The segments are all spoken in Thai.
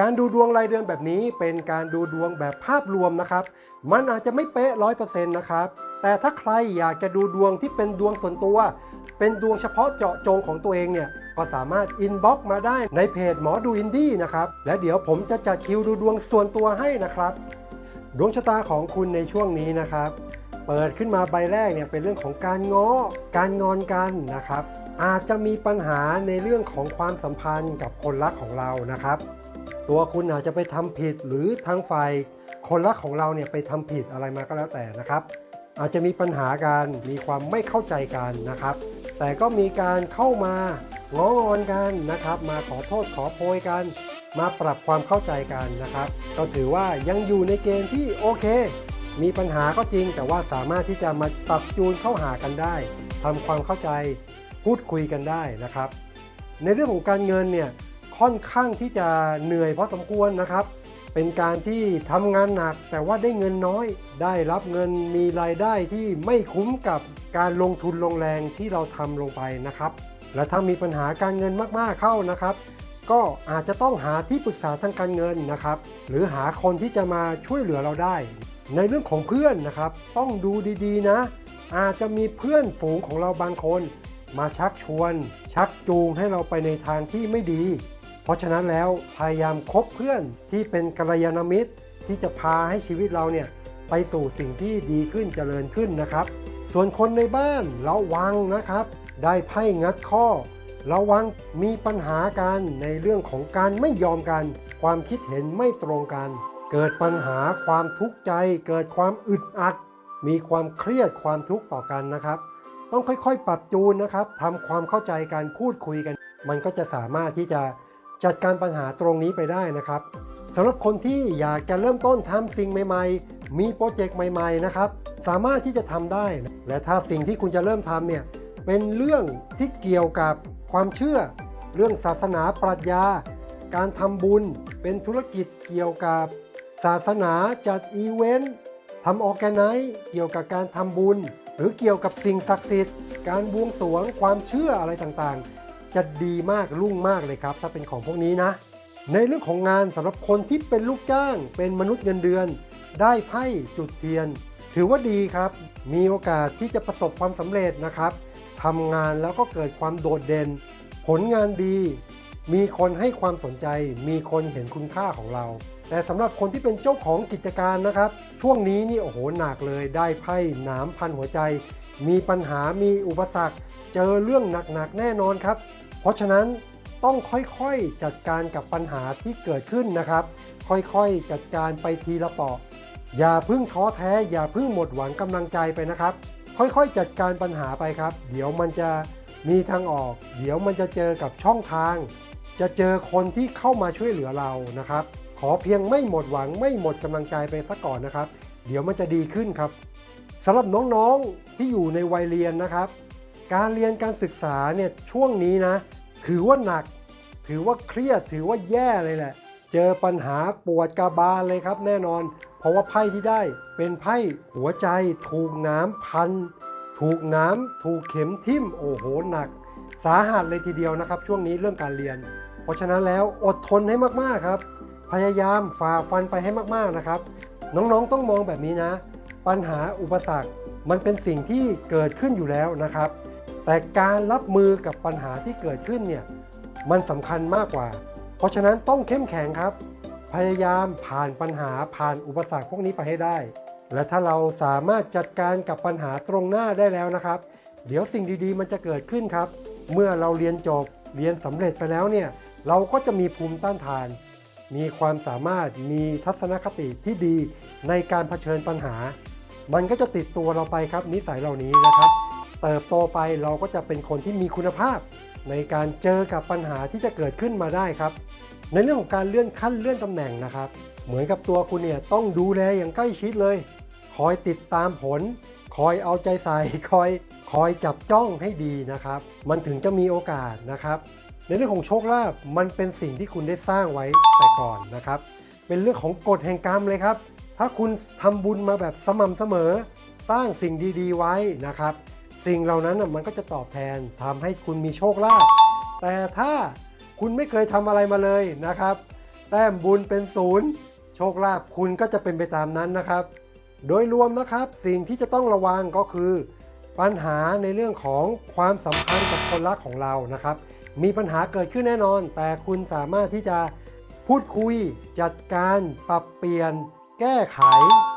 การดูดวงรายเดือนแบบนี้เป็นการดูดวงแบบภาพรวมนะครับ มันอาจจะไม่เป๊ะร้อยเปอร์เซ็นต์นะครับ แต่ถ้าใครอยากจะดูดวงที่เป็นดวงส่วนตัว เป็นดวงเฉพาะเจาะจงของตัวเองเนี่ย ก็สามารถอินบ็อกมาได้ในเพจหมอดูอินดี้นะครับ และเดี๋ยวผมจะจัดคิวดูดวงส่วนตัวให้นะครับ ดวงชะตาของคุณในช่วงนี้นะครับ เปิดขึ้นมาใบแรกเนี่ยเป็นเรื่องของการง้อ การงอนกันนะครับ อาจจะมีปัญหาในเรื่องของความสัมพันธ์กับคนรักของเรานะครับ ตัวคุณอาจจะไปทำผิดหรือทางฝ่ายคนรักของเราเนี่ยไปทำผิดอะไรมาก็แล้วแต่นะครับ อาจจะมีปัญหาการมีความไม่เข้าใจกันนะครับ แต่ก็มีการเข้ามาง้องอนกันนะครับ มาขอโทษขอโพยกัน มาปรับความเข้าใจกันนะครับ ก็ถือว่ายังอยู่ในเกณฑ์ที่โอเค มีปัญหาก็จริง แต่ว่าสามารถที่จะมาปรับจูนเข้าหากันได้ทำความเข้าใจพูดคุยกันได้นะครับ ในเรื่องของการเงินเนี่ย ค่อนข้างที่จะเหนื่อยพอสมควรนะครับ เป็นการที่ทำงานหนักแต่ว่าได้เงินน้อย ได้รับเงินมีรายได้ที่ไม่คุ้มกับการลงทุนลงแรงที่เราทำลงไปนะครับ และถ้ามีปัญหาการเงินมากๆเข้านะครับ ก็อาจจะต้องหาที่ปรึกษาทางการเงินนะครับ หรือหาคนที่จะมาช่วยเหลือเราได้ ในเรื่องของเพื่อนนะครับ ต้องดูดีๆนะ อาจจะมีเพื่อนฝูงของเราบางคนมาชักชวน ชักจูงให้เราไปในทางที่ไม่ดี เพราะฉะนั้นแล้วพยายามคบเพื่อนที่เป็นกัลยาณมิตร ที่จะพาให้ชีวิตเราเนี่ยไปสู่สิ่งที่ดีขึ้นเจริญขึ้นนะครับ ส่วนคนในบ้านระวังนะครับ ได้ไพ่งัดข้อ ระวังมีปัญหากันในเรื่องของการไม่ยอมกัน ความคิดเห็นไม่ตรงกัน เกิดปัญหาความทุกข์ใจ เกิดความอึดอัด มีความเครียดความทุกข์ต่อกันนะครับ ต้องค่อยๆ ปรับจูนนะครับทำความเข้าใจการพูดคุยกัน มันก็จะสามารถที่จะ จัดการปัญหาตรงนี้ไปได้นะครับสำหรับคนที่อยากจะเริ่มต้นทำสิ่งใหม่ ๆ มีโปรเจกต์ใหม่ๆนะครับ สามารถที่จะทำได้ และถ้าสิ่งที่คุณจะเริ่มทำเนี่ยเป็นเรื่องที่เกี่ยวกับความเชื่อ เรื่องศาสนาปรัชญา การทำบุญ เป็นธุรกิจเกี่ยวกับศาสนาจัดอีเวนต์ทำออแกไนซ์เกี่ยวกับการทำบุญ หรือเกี่ยวกับสิ่งศักดิ์สิทธิ์ การบวงสรวงความเชื่ออะไรต่างๆ จะดีมากรุ่งมากเลยครับ ถ้าเป็นของพวกนี้นะ ในเรื่องของงานสำหรับคนที่เป็นลูกจ้าง เป็นมนุษย์เงินเดือน ได้ไพ่จุดเทียน ถือว่าดีครับ มีโอกาสที่จะประสบความสำเร็จนะครับทำงานแล้วก็เกิดความโดดเด่น ผลงานดี มีคนให้ความสนใจ มีคนเห็นคุณค่าของเรา แต่สำหรับคนที่เป็นเจ้าของกิจการนะครับ ช่วงนี้นี่โอ้โหหนักเลย ได้ไพ่หนามพันหัวใจ มีปัญหามีอุปสรรค เจอเรื่องหนักๆแน่นอนครับ เพราะฉะนั้นต้องค่อยๆจัดการกับปัญหาที่เกิดขึ้นนะครับ ค่อยๆจัดการไปทีละเปาะอย่าพึ่งท้อแท้ อย่าพึ่งหมดหวังกำลังใจไปนะครับ ค่อยๆ จัดการปัญหาไปครับ เดี๋ยวมันจะมีทางออก เดี๋ยวมันจะเจอกับช่องทาง จะเจอคนที่เข้ามาช่วยเหลือเรานะครับ ขอเพียงไม่หมดหวังไม่หมดกำลังใจไปซะก่อนนะครับ เดี๋ยวมันจะดีขึ้นครับสำหรับน้องๆที่อยู่ในวัยเรียนนะครับ การเรียนการศึกษาเนี่ยช่วงนี้นะ ถือว่าหนัก ถือว่าเครียดถือว่าแย่เลยแหละ เจอปัญหาปวดกระบาลเลยครับแน่นอน เพราะว่าไพ่ที่ได้เป็นไพ่หัวใจ ถูกน้ำพัน ถูกน้ำถูกเข็มทิ่มโอ้โหหนัก สาหัสเลยทีเดียวนะครับ ช่วงนี้เรื่องการเรียน เพราะฉะนั้นแล้วอดทนให้มากๆครับ พยายามฝ่าฟันไปให้มากๆนะครับ น้องๆต้องมองแบบนี้นะ ปัญหาอุปสรรคมันเป็นสิ่งที่เกิดขึ้นอยู่แล้วนะครับ แต่การรับมือกับปัญหาที่เกิดขึ้นเนี่ยมันสำคัญมากกว่า เพราะฉะนั้นต้องเข้มแข็งครับ พยายามผ่านปัญหาผ่านอุปสรรคพวกนี้ไปให้ได้ และถ้าเราสามารถจัดการกับปัญหาตรงหน้าได้แล้วนะครับ เดี๋ยวสิ่งดีๆ มันจะเกิดขึ้นครับ เมื่อเราเรียนจบเรียนสำเร็จไปแล้วเนี่ยเราก็จะมีภูมิต้านทาน มีความสามารถมีทัศนคติที่ดีในการเผชิญปัญหา มันก็จะติดตัวเราไปครับนิสัยเหล่านี้นะครับ เติบโตไปเราก็จะเป็นคนที่มีคุณภาพ ในการเจอกับปัญหาที่จะเกิดขึ้นมาได้ครับ ในเรื่องของการเลื่อนขั้นเลื่อนตำแหน่งนะครับ เหมือนกับตัวคุณเนี่ยต้องดูแลอย่างใกล้ชิดเลย คอยติดตามผล คอยเอาใจใส่คอยคอยจับจ้องให้ดีนะครับ มันถึงจะมีโอกาสนะครับ ในเรื่องของโชคลาภมันเป็นสิ่งที่คุณได้สร้างไว้แต่ก่อนนะครับ เป็นเรื่องของกฎแห่งกรรมเลยครับ ถ้าคุณทำบุญมาแบบสม่ำเสมอ สร้างสิ่งดีๆไว้นะครับ สิ่งเหล่านั้นมันก็จะตอบแทนทำให้คุณมีโชคลาภแต่ถ้าคุณไม่เคยทำอะไรมาเลยนะครับ แต้มบุญเป็นศูนย์โชคลาภคุณก็จะเป็นไปตามนั้นนะครับ โดยรวมนะครับสิ่งที่จะต้องระวังก็คือ ปัญหาในเรื่องของความสัมพันธ์กับคนรักของเรานะครับ มีปัญหาเกิดขึ้นแน่นอน แต่คุณสามารถที่จะพูดคุย จัดการ ปรับเปลี่ยน แก้ไข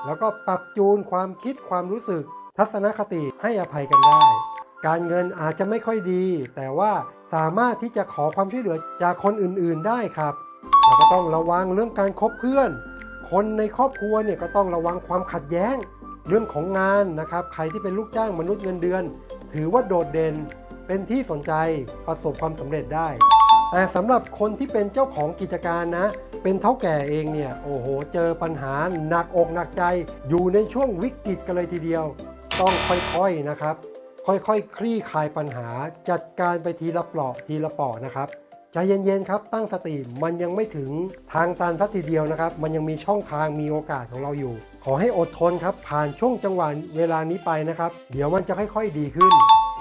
แล้วก็ปรับจูนความคิดความรู้สึก ทัศนคติให้อภัยกันได้ การเงินอาจจะไม่ค่อยดี แต่ว่าสามารถที่จะขอความช่วยเหลือจากคนอื่นๆได้ครับแล้วก็ต้องระวังเรื่องการคบเพื่อน คนในครอบครัวเนี่ยก็ต้องระวังความขัดแย้ง เรื่องของงานนะครับ ใครที่เป็นลูกจ้างมนุษย์เงินเดือน ถือว่าโดดเด่นเป็นที่สนใจประสบความสำเร็จได้ แต่สำหรับคนที่เป็นเจ้าของกิจการนะ เป็นเท่าแก่เองเนี่ย โอ้โห เจอปัญหาหนักอกหนักใจ อยู่ในช่วงวิกฤตกันเลยทีเดียว ต้องค่อยๆนะครับ ค่อยๆคคลี่คลายปัญหา จัดการไปทีละเปลาะทีละเปาะนะครับใจเย็นๆครับ ตั้งสติมันยังไม่ถึงทางตันสักทีเดียวนะครับ มันยังมีช่องทางมีโอกาสของเราอยู่ ขอให้อดทนครับ ผ่านช่วงจังหวะเวลานี้ไปนะครับ เดี๋ยวมันจะค่อยๆดีขึ้น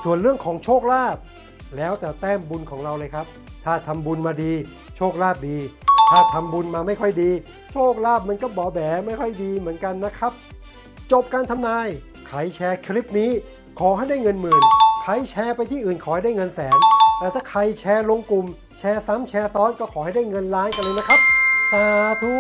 ส่วนเรื่องของโชคลาภแล้วแต่แต้มบุญของเราเลยครับ ถ้าทำบุญมาดี โชคลาภดี ถ้าทำบุญมาไม่ค่อยดี โชคลาภมันก็บอแบไม่ค่อยดีเหมือนกันนะครับ จบการทำนาย ใครแชร์คลิปนี้ขอให้ได้เงินหมื่น ใครแชร์ไปที่อื่นขอให้ได้เงินแสน แต่ถ้าใครแชร์ลงกลุ่ม แชร์ซ้ำแชร์ซ้อนก็ขอให้ได้เงินล้านกันเลยนะครับ สาธุ